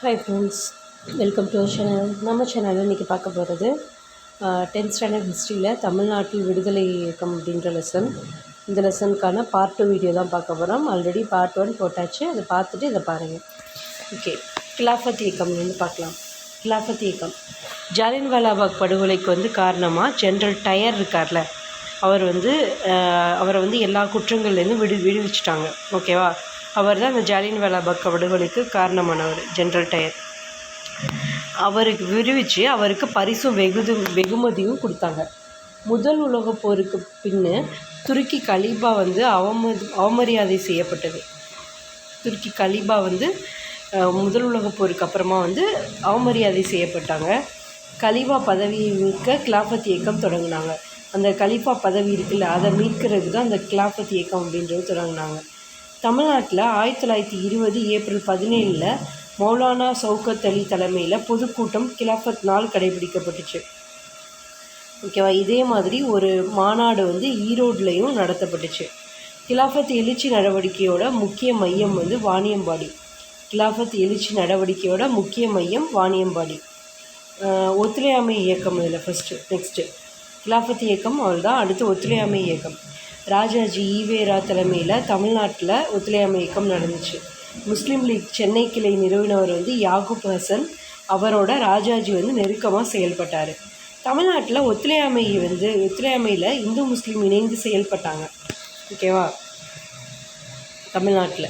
Hi friends welcome to channel நம்ம சேனலில் இன்றைக்கி பார்க்க போகிறது டென்த் ஸ்டாண்டர்ட் ஹிஸ்ட்ரியில் தமிழ்நாட்டில் விடுதலை இயக்கம் அப்படின்ற லெசன் இந்த லெசனுக்கான பார்ட் டூ வீடியோ தான் பார்க்க போகிறோம் ஆல்ரெடி பார்ட் ஒன் போட்டாச்சு. அதை பார்த்துட்டு இதை பாருங்கள் ஓகே கிலாஃபத் இயக்கம் வந்து பார்க்கலாம். கிலாஃபத் இயக்கம். ஜாலியன்வாலாபாக் படுகொலைக்கு வந்து காரணமாக ஜென்ரல் டயர் இருக்கார்ல அவர் வந்து அவரை வந்து எல்லா குற்றங்கள்லேருந்து விடு விடுவிச்சிட்டாங்க. ஓகேவா அவர் தான் அந்த பக்க படுகொலைக்கு காரணமானவர் ஜென்ரல் டயர் அவருக்கு விடுவிச்சு அவருக்கு பரிசும் வெகுது வெகுமதியும் கொடுத்தாங்க. முதல் உலகப் போருக்கு பின்னு துருக்கி கலீபா வந்து அவமதி அவமரியாதை செய்யப்பட்டது. துருக்கி கலீபா வந்து முதல் உலகப் போருக்கு அப்புறமா வந்து அவமரியாதை செய்யப்பட்டாங்க. கலீபா பதவியை மீட்க கிலாஃபத் இயக்கம் தொடங்கினாங்க. அந்த கலீஃபா பதவி இருக்குல்ல அதை மீட்கிறதுக்கு தான் அந்த கிலாஃபத் இயக்கம் அப்படின்றது தொடங்கினாங்க. தமிழ்நாட்டில் ஆயிரத்தி தொள்ளாயிரத்தி இருபது ஏப்ரல் பதினேழில் மௌலானா சௌகத் அலி தலைமையில் பொதுக்கூட்டம் கிலாஃபத் நாள் கடைபிடிக்கப்பட்டுச்சு. ஓகேவா? இதே மாதிரி ஒரு மாநாடு வந்து ஈரோட்லேயும் நடத்தப்பட்டுச்சு. கிலாஃபத் எழுச்சி நடவடிக்கையோட முக்கிய மையம் வந்து வாணியம்பாடி. கிலாஃபத் எழுச்சி நடவடிக்கையோட முக்கிய மையம் வாணியம்பாடி. ஒத்துழையாமை இயக்கம் இதில் ஃபஸ்ட்டு நெக்ஸ்ட்டு கிலாஃபத் இயக்கம் அவள் தான் அடுத்து ஒத்துழையாமை இயக்கம். ராஜாஜி ஈவேரா தலைமையில் தமிழ்நாட்டில் ஒத்துழையாமை இயக்கம் நடந்துச்சு. முஸ்லீம் லீக் சென்னை கிளை நிறுவனவர் வந்து யாகூப் ஹசன். அவரோட ராஜாஜி வந்து நெருக்கமாக செயல்பட்டார். தமிழ்நாட்டில் ஒத்துழையாமை வந்து ஒத்துழையாமையில் இந்து முஸ்லீம் இணைந்து செயல்பட்டாங்க. ஓகேவா? தமிழ்நாட்டில்.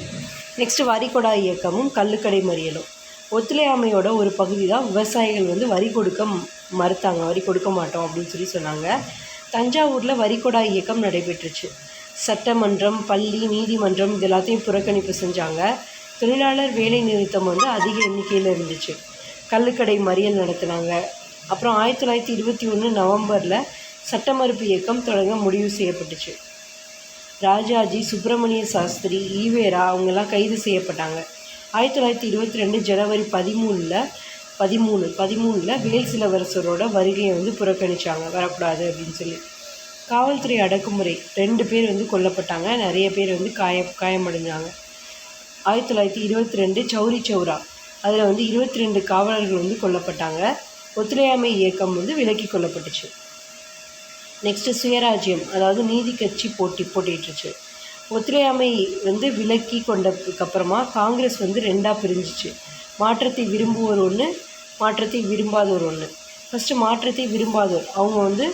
நெக்ஸ்ட்டு வரிகொடா இயக்கமும் கள்ளுக்கடை மறியலும். ஒத்துழையாமையோட ஒரு பகுதி தான் விவசாயிகள் வந்து வரி கொடுக்க மறுத்தாங்க. வரி கொடுக்க மாட்டோம் அப்படின்னு சொல்லி சொன்னாங்க. தஞ்சாவூரில் வரிகொடா இயக்கம் நடைபெற்றுச்சு. சட்டமன்றம் பள்ளி நீதிமன்றம் இது எல்லாத்தையும் புறக்கணிப்பு செஞ்சாங்க. தொழிலாளர் வேலை நிறுத்தம் வந்து அதிக எண்ணிக்கையில் இருந்துச்சு. கள்ளுக்கடை மறியல் நடத்தினாங்க. அப்புறம் ஆயிரத்தி தொள்ளாயிரத்தி இருபத்தி ஒன்று நவம்பரில் சட்ட மறுப்பு இயக்கம் தொடங்க முடிவு செய்யப்பட்டுச்சு. ராஜாஜி சுப்பிரமணிய சாஸ்திரி ஈவேரா அவங்கெல்லாம் கைது செய்யப்பட்டாங்க. ஆயிரத்தி தொள்ளாயிரத்தி இருபத்தி ரெண்டு ஜனவரி பதிமூணில் பதிமூணு. பதிமூணில் வேல் சிலவரசரோட வருகையை வந்து புறக்கணிச்சாங்க. வரக்கூடாது அப்படின்னு சொல்லி. காவல்துறை அடக்குமுறை. ரெண்டு பேர் வந்து கொல்லப்பட்டாங்க. நிறைய பேர் வந்து காய காயமடைஞ்சாங்க. ஆயிரத்தி தொள்ளாயிரத்தி இருபத்தி ரெண்டு சௌரி சௌரா. அதில் வந்து இருபத்தி ரெண்டு காவலர்கள் வந்து கொல்லப்பட்டாங்க. ஒத்துழையாமை இயக்கம் வந்து விலக்கி கொல்லப்பட்டுச்சு நெக்ஸ்ட்டு சுயராஜ்யம். அதாவது நீதி கட்சி போட்டி போட்டிட்டுருச்சு ஒத்துழையாமை வந்து விலக்கி கொண்டதுக்கப்புறமா காங்கிரஸ் வந்து ரெண்டாக பிரிஞ்சிச்சு. மாற்றத்தை விரும்புவோர் ஒன்று மாற்றத்தை விரும்பாதோர் ஒன்று ஃபஸ்ட்டு மாற்றத்தை விரும்பாதோர். அவங்க வந்து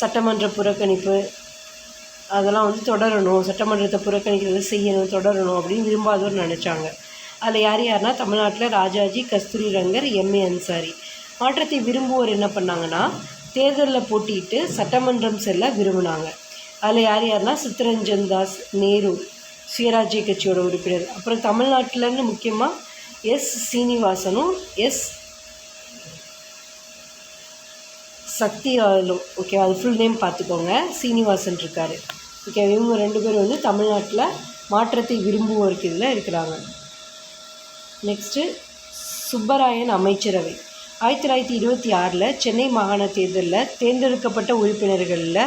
சட்டமன்ற புறக்கணிப்பு அதெல்லாம் வந்து தொடரணும். சட்டமன்றத்தை புறக்கணிக்கிறது செய்யணும் தொடரணும் அப்படின்னு விரும்பாதோர் நினச்சாங்க. அதில் யார் யாருன்னா தமிழ்நாட்டில் ராஜாஜி கஸ்தூரி ரங்கர் எம்ஏ அன்சாரி. மாற்றத்தை விரும்புவோர் என்ன பண்ணாங்கன்னா தேர்தலில் போட்டியிட்டு சட்டமன்றம் செல்ல விரும்பினாங்க. அதில் யார் யாருன்னா சித்தரஞ்சன் தாஸ் நேரு சுயராஜ்ய கட்சியோட உறுப்பினர். அப்புறம் தமிழ்நாட்டிலன்னு முக்கியமாக எஸ் சீனிவாசனும் எஸ் சக்தி ஆளும் ஓகே அது ஃபுல் நேம் பார்த்துக்கோங்க. சீனிவாசன் இருக்கார். ஓகே இவங்க ரெண்டு பேரும் வந்து தமிழ்நாட்டில் மாற்றத்தை விரும்புவோருக்கு இதில் இருக்கிறாங்க. நெக்ஸ்ட்டு சுப்பராயன் அமைச்சரவை. ஆயிரத்தி தொள்ளாயிரத்தி இருபத்தி ஆறில் சென்னை மாகாண தேர்தலில் தேர்ந்தெடுக்கப்பட்ட உறுப்பினர்களில்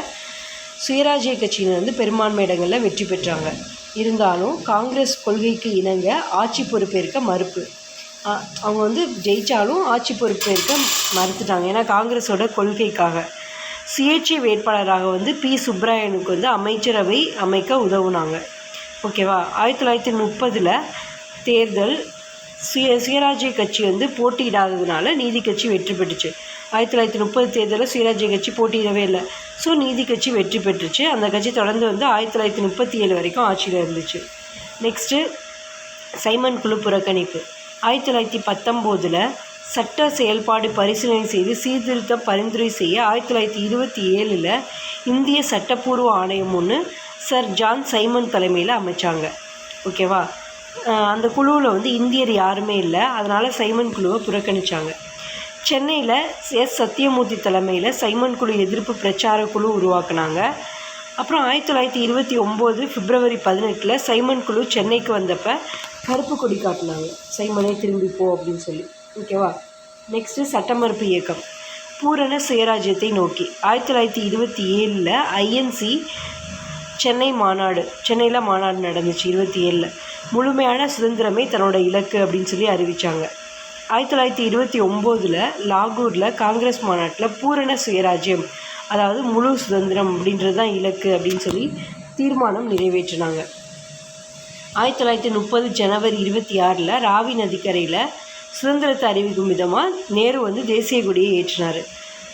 சுயராஜ்ய கட்சியினர் வந்து பெரும்பான்மை இடங்களில் வெற்றி பெற்றாங்க. இருந்தாலும் காங்கிரஸ் கொள்கைக்கு இணங்க ஆட்சி பொறுப்பேற்க மறுப்பு. அவங்க வந்து ஜெயித்தாலும் ஆட்சி பொறுப்பேற்க மறுத்துட்டாங்க. ஏன்னா காங்கிரஸோட கொள்கைக்காக. சுயேட்சை வேட்பாளராக வந்து பி. சுப்ராயனுக்கு வந்து அமைச்சரவை அமைக்க உதவுனாங்க. ஓகேவா? ஆயிரத்தி தொள்ளாயிரத்தி முப்பதில் தேர்தல் சுய சுயராஜ்ய கட்சி வந்து போட்டியிடாததுனால நீதி கட்சி வெற்றி பெற்றுச்சு. ஆயிரத்தி தொள்ளாயிரத்தி முப்பது தேர்தலில் சுயராஜ்ய கட்சி போட்டியிடவே இல்லை. ஸோ நீதி கட்சி வெற்றி பெற்றுச்சு. அந்த கட்சி தொடர்ந்து வந்து ஆயிரத்தி தொள்ளாயிரத்தி முப்பத்தி ஏழு வரைக்கும் ஆட்சியில் இருந்துச்சு. நெக்ஸ்ட்டு சைமன் குழு புறக்கணிப்பு. ஆயிரத்தி தொள்ளாயிரத்தி பத்தொம்போதில் சட்ட செயல்பாடு பரிசீலனை செய்து சீர்திருத்த பரிந்துரை செய்ய ஆயிரத்தி தொள்ளாயிரத்தி இருபத்தி ஏழில் இந்திய சட்டப்பூர்வ ஆணையம் ஒன்று சர் ஜான் சைமன் தலைமையில் அமைச்சாங்க. ஓகேவா? அந்த குழுவில் வந்து இந்தியர் யாருமே இல்லை. அதனால் சைமன் குழுவை புறக்கணித்தாங்க சென்னையில் எஸ் சத்தியமூர்த்தி தலைமையில் சைமன் குழு எதிர்ப்பு பிரச்சார குழு உருவாக்குனாங்க. அப்புறம் ஆயிரத்தி தொள்ளாயிரத்தி இருபத்தி ஒம்பது பிப்ரவரி பதினெட்டில் சைமன் குழு சென்னைக்கு வந்தப்போ கருப்பு கொடி காட்டினாங்க. சைமனே திரும்பி போ அப்படின்னு சொல்லி. ஓகேவா நெக்ஸ்ட்டு சட்டமறுப்பு இயக்கம். பூரண சுயராஜ்யத்தை நோக்கி. ஆயிரத்தி தொள்ளாயிரத்தி இருபத்தி ஏழில் ஐஎன்சி சென்னை மாநாடு சென்னையில் மாநாடு நடந்துச்சு இருபத்தி ஏழில். முழுமையான சுதந்திரமே தன்னோட இலக்கு அப்படின்னு சொல்லி அறிவித்தாங்க ஆயிரத்தி தொள்ளாயிரத்தி இருபத்தி ஒம்போதில் லாகூரில் காங்கிரஸ் மாநாட்டில் பூரண சுயராஜ்யம் அதாவது முழு சுதந்திரம் அப்படின்றது தான் இலக்கு அப்படின்னு சொல்லி தீர்மானம் நிறைவேற்றினாங்க. ஆயிரத்தி தொள்ளாயிரத்தி முப்பது ஜனவரி இருபத்தி ஆறில் ராவி நதிக்கரையில் சுதந்திரத்தை அறிவிக்கும் விதமாக நேரு வந்து தேசிய கொடியை ஏற்றினார்.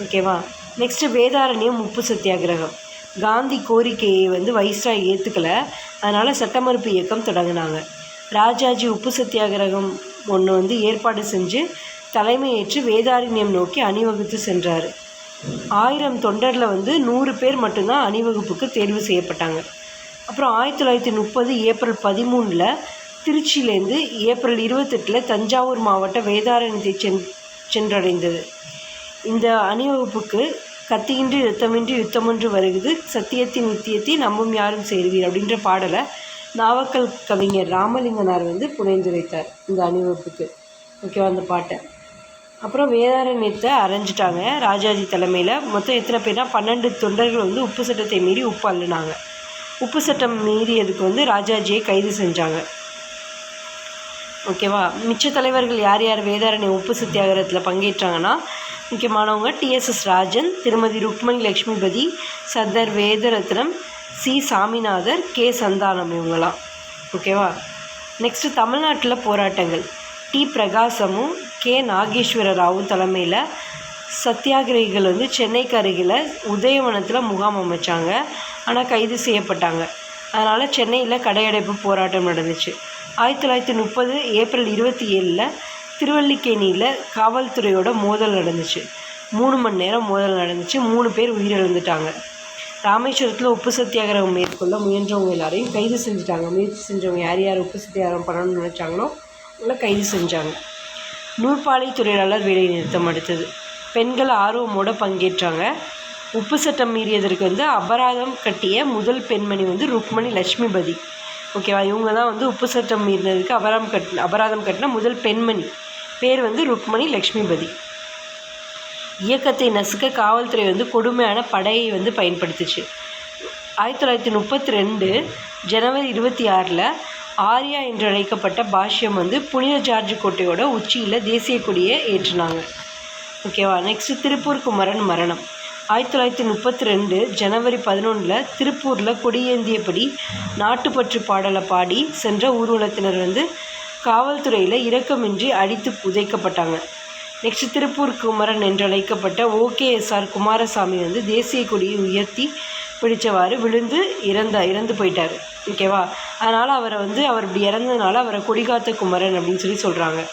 ஓகேவா நெக்ஸ்ட்டு வேதாரண்யம் உப்பு சத்தியாகிரகம். காந்தி கோரிக்கையை வந்து வைஸ்ராய் ஏற்றுக்கலை அதனால் சட்டமறுப்பு இயக்கம் தொடங்கினாங்க. ராஜாஜி உப்பு சத்தியாகிரகம் ஒன்று வந்து ஏற்பாடு செஞ்சு தலைமையேற்று வேதாரண்யம் நோக்கி அணிவகுத்து சென்றார். ஆயிரம் தொண்டரில் வந்து நூறு பேர் மட்டும்தான் அணிவகுப்புக்கு தேர்வு செய்யப்பட்டாங்க. அப்புறம் ஆயிரத்தி தொள்ளாயிரத்தி முப்பது ஏப்ரல் பதிமூணில் திருச்சியிலேருந்து ஏப்ரல் இருபத்தெட்டில் தஞ்சாவூர் மாவட்ட வேதாரண்யத்தை சென் சென்றடைந்தது. இந்த அணிவகுப்புக்கு கத்தியின்றி யுத்தமின்றி யுத்தமொன்று வருகிறது. சத்தியத்தின் நித்தியத்தை நம்பும் யாரும் சேருவீர் அப்படின்ற பாடலை நாவக்கல் கவிஞர் ராமலிங்கனார் வந்து புனைந்துரைத்தார் இந்த அணிவகுப்புக்கு. ஓகேவா அந்த பாட்டை? அப்புறம் வேதாரண்யத்தை அரைஞ்சிட்டாங்க ராஜாஜி தலைமையில். மொத்தம் எத்தனை பேர்னா பன்னெண்டு தொண்டர்கள் வந்து உப்பு சட்டத்தை மீறி உப்பு அள்ளினாங்க. உப்பு சட்டம் மீறியதுக்கு வந்து ராஜாஜியை கைது செஞ்சாங்க. ஓகேவா? மிச்ச தலைவர்கள் யார் யார் வேதாரண்யம் உப்பு சத்தியாகிரகத்தில் பங்கேற்றாங்கன்னா முக்கியமானவங்க டிஎஸ்எஸ் ராஜன் திருமதி ருக்மணி லக்ஷ்மிபதி சர்தார் வேதரத்னம் சி சாமிநாதர் கே சந்தானம் இவங்களாம் ஓகேவா? நெக்ஸ்ட்டு தமிழ்நாட்டில் போராட்டங்கள். டி பிரகாசமும் கே நாகேஸ்வர ராவு தலைமையில் சத்தியாகிரகிகள் வந்து சென்னைக்கு அருகில் உதயவனத்தில் முகாம் அமைச்சாங்க. ஆனால் கைது செய்யப்பட்டாங்க. அதனால் சென்னையில் கடையடைப்பு போராட்டம் நடந்துச்சு. ஆயிரத்தி தொள்ளாயிரத்தி முப்பது ஏப்ரல் இருபத்தி ஏழில் திருவல்லிக்கேணியில் காவல்துறையோட மோதல் நடந்துச்சு. மூணு மணி நேரம் மோதல் நடந்துச்சு. மூணு பேர் உயிரிழந்துட்டாங்க. ராமேஸ்வரத்தில் உப்பு சத்தியாகிரகம் மேற்கொள்ள முயன்றவங்க எல்லாரையும் கைது செஞ்சுட்டாங்க. முயற்சி செஞ்சவங்க யார் யார் உப்பு சத்தியாகிரகம் பண்ணணும்னு நினச்சாங்களோ அவங்கள கைது செஞ்சாங்க. நூற்பாலை தொழிலாளர் வேலை நிறுத்தம் அடுத்தது. பெண்கள் ஆர்வமோடு பங்கேற்றாங்க. உப்பு சட்டம் மீறியதற்கு வந்து அபராதம் கட்டிய முதல் பெண்மணி வந்து ருக்மணி லட்சுமிபதி. ஓகேவா? இவங்க தான் வந்து உப்பு சட்டம் மீறினதுக்கு அபராதம் கட் அபராதம் கட்டின முதல் பெண்மணி. பேர் வந்து ருக்மணி லக்ஷ்மிபதி இயக்கத்தை நசுக்க காவல்துறை வந்து கொடுமையான படையை வந்து பயன்படுத்துச்சு. ஆயிரத்தி தொள்ளாயிரத்தி முப்பத்தி ரெண்டு ஜனவரி இருபத்தி ஆறில் ஆர்யா என்று அழைக்கப்பட்ட பாஷ்யம் வந்து புனித ஜார்ஜ் கோட்டையோட உச்சியில் தேசிய கொடியை ஏற்றினாங்க. ஓகேவா நெக்ஸ்ட்டு திருப்பூர் குமரன் மரணம். ஆயிரத்தி தொள்ளாயிரத்தி முப்பத்தி ரெண்டு ஜனவரி பதினொன்றில் திருப்பூரில் கொடியேந்தியபடி நாட்டுப்பற்று பாடலை பாடி சென்ற ஊர்வலத்தினர் வந்து காவல்துறையில் இரக்கமின்றி அடித்து புதைக்கப்பட்டாங்க. நெக்ஸ்ட் திருப்பூர் குமரன் என்று அழைக்கப்பட்ட ஓகேஎஸ்ஆர் குமாரசாமி வந்து தேசிய கொடியை உயர்த்தி பிடித்தவாறு விழுந்து இறந்த இறந்து போயிட்டார். ஓகேவா? அதனால் அவரை வந்து அவர் இப்படி இறந்ததுனால அவரை கொடிகாத்த குமரன் அப்படின்னு சொல்லி சொல்கிறாங்க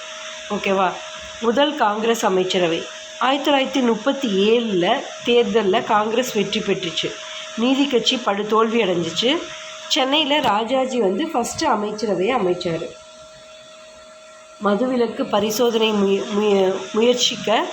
ஓகேவா? முதல் காங்கிரஸ் அமைச்சரவை. ஆயிரத்தி தொள்ளாயிரத்தி முப்பத்தி ஏழில் தேர்தலில் காங்கிரஸ் வெற்றி பெற்றுச்சு. நீதி கட்சி படு தோல்வி அடைஞ்சிச்சு. சென்னையில் ராஜாஜி வந்து ஃபஸ்ட்டு அமைச்சரவையை அமைச்சார். மதுவிலக்கு பரிசோதனை முய முய முயற்சிக்க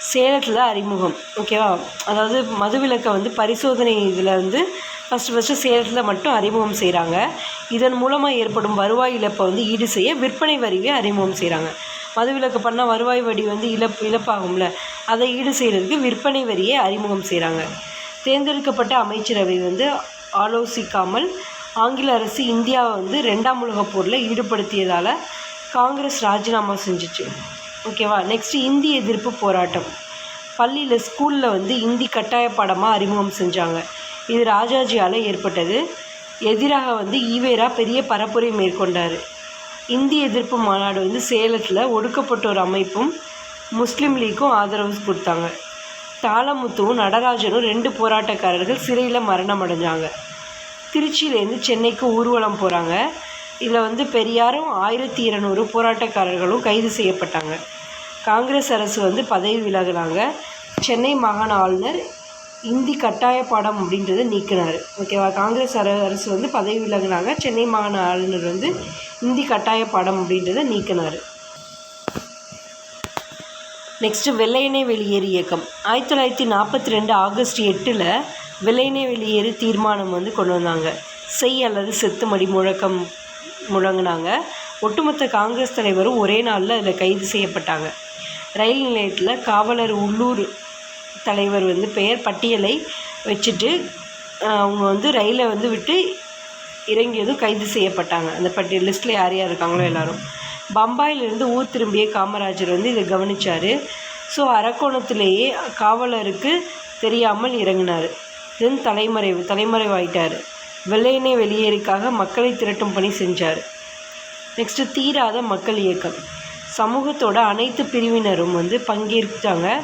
சேலத்தில் அறிமுகம் ஓகேவா அதாவது மதுவிலக்கை வந்து பரிசோதனை இதில் வந்து ஃபஸ்ட்டு ஃபஸ்ட்டு சேலத்தில் மட்டும் அறிமுகம் செய்கிறாங்க இதன் மூலமாக ஏற்படும் வருவாய் இழப்பை வந்து ஈடு செய்ய விற்பனை வரியை அறிமுகம் செய்கிறாங்க மதுவிலக்கு பண்ணால் வருவாய் வரி வந்து இழப்பு இழப்பாகும்ல? அதை ஈடு செய்கிறதுக்கு விற்பனை வரியை அறிமுகம் செய்கிறாங்க தேர்ந்தெடுக்கப்பட்ட அமைச்சரவை வந்து ஆலோசிக்காமல் ஆங்கில அரசு இந்தியாவை வந்து ரெண்டாம் உலகப் போரில் ஈடுபடுத்தியதால் காங்கிரஸ் ராஜினாமா செஞ்சுச்சு. ஓகேவா? நெக்ஸ்ட்டு இந்தி எதிர்ப்பு போராட்டம். பள்ளியில் ஸ்கூலில் வந்து இந்தி கட்டாய பாடமாக அறிமுகம் செஞ்சாங்க. இது ராஜாஜியால் ஏற்பட்டது. எதிராக வந்து ஈவேரா பெரிய பரப்புரை மேற்கொண்டார். இந்தி எதிர்ப்பு மாநாடு வந்து சேலத்தில் ஒடுக்கப்பட்டோர் அமைப்பும் முஸ்லீம் லீக்கும் ஆதரவு கொடுத்தாங்க. தாளமுத்துவும் நடராஜனும் ரெண்டு போராட்டக்காரர்கள் சிறையில் மரணம் அடைஞ்சாங்க. திருச்சியிலேருந்து சென்னைக்கு ஊர்வலம் போகிறாங்க இதில் வந்து பெரியாரும் ஆயிரத்தி இருநூறு போராட்டக்காரர்களும் கைது செய்யப்பட்டாங்க. காங்கிரஸ் அரசு வந்து பதவி விலகினாங்க. சென்னை மாகாண ஆளுநர் இந்தி கட்டாய பாடம் அப்படின்றத நீக்கினார். ஓகேவா? காங்கிரஸ் அர அரசு வந்து பதவி விலகினாங்க. சென்னை மாகாண ஆளுநர் வந்து இந்தி கட்டாய பாடம் அப்படின்றத நீக்கினார். நெக்ஸ்ட்டு வெள்ளையனே வெளியேறு இயக்கம். ஆயிரத்தி தொள்ளாயிரத்தி நாற்பத்தி ரெண்டு ஆகஸ்ட் எட்டில் வெள்ளையனே வெளியேறு தீர்மானம் வந்து கொண்டு வந்தாங்க. செய் அல்லது செத்து மடி முழக்கம் முழங்கினாங்க. ஒட்டுமொத்த காங்கிரஸ் தலைவரும் ஒரே நாளில் அதில் கைது செய்யப்பட்டாங்க. ரயில் நிலையத்தில் காவலர் உள்ளூர் தலைவர் வந்து பெயர் பட்டியலை வச்சுட்டு அவங்க வந்து ரயிலை வந்து விட்டு இறங்கியதும் கைது செய்யப்பட்டாங்க. அந்த பட்டியல் லிஸ்ட்டில் யார் யார் இருக்காங்களோ எல்லாரும். பம்பாயிலிருந்து ஊர் திரும்பிய காமராஜர் வந்து இதை கவனிச்சார். ஸோ அரக்கோணத்திலேயே காவலருக்கு தெரியாமல் இறங்கினார். தென் தலைமறைவு தலைமறைவாயிட்டார். வெள்ளையனே வெளியேறிக்காக மக்களை திரட்டும் பணி செஞ்சார். நெக்ஸ்ட்டு தீராத மக்கள் இயக்கம். சமூகத்தோட அனைத்து பிரிவினரும் வந்து பங்கேற்றாங்க.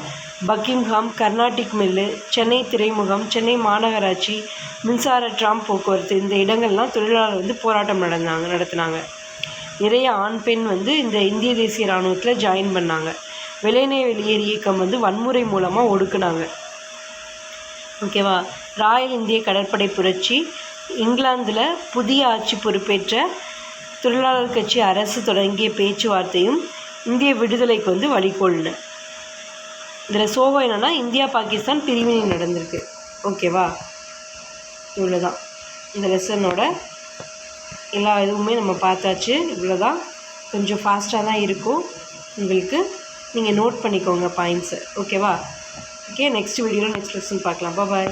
பக்கிங்ஹாம் கர்நாடிக் மில்லு சென்னை துறைமுகம் சென்னை மாநகராட்சி மின்சார ட்ராம் போக்குவரத்து இந்த இடங்கள்லாம் தொழிலாளர் வந்து போராட்டம் நடந்தாங்க நடத்தினாங்க. நிறைய ஆண் பெண் வந்து இந்த இந்திய தேசிய இராணுவத்தில் ஜாயின் பண்ணாங்க. வெள்ளையனே வெளியேறு இயக்கம் வந்து வன்முறை மூலமாக ஒடுக்குனாங்க. ஓகேவா ராயல் இந்திய கடற்படை புரட்சி இங்கிலாந்தில் புதிய ஆட்சி பொறுப்பேற்ற தொழிலாளர் கட்சி அரசு தொடங்கிய பேச்சுவார்த்தையும் இந்திய விடுதலைக்கு வந்து வழிகோல்னு. இதில் சோகம் என்னென்னா இந்தியா பாகிஸ்தான் பிரிவினை நடந்திருக்கு. ஓகேவா? இவ்வளோ தான் இந்த லெசனோட எல்லா இதுவுமே நம்ம பார்த்தாச்சு. இவ்வளோ தான் கொஞ்சம் ஃபாஸ்ட்டாக தான் இருக்கும். உங்களுக்கு நீங்கள் நோட் பண்ணிக்கோங்க பாயிண்ட்ஸை ஓகேவா? ஓகே நெக்ஸ்ட் வீடியோவில் நெக்ஸ்ட் லெசன் பார்க்கலாம். பாய்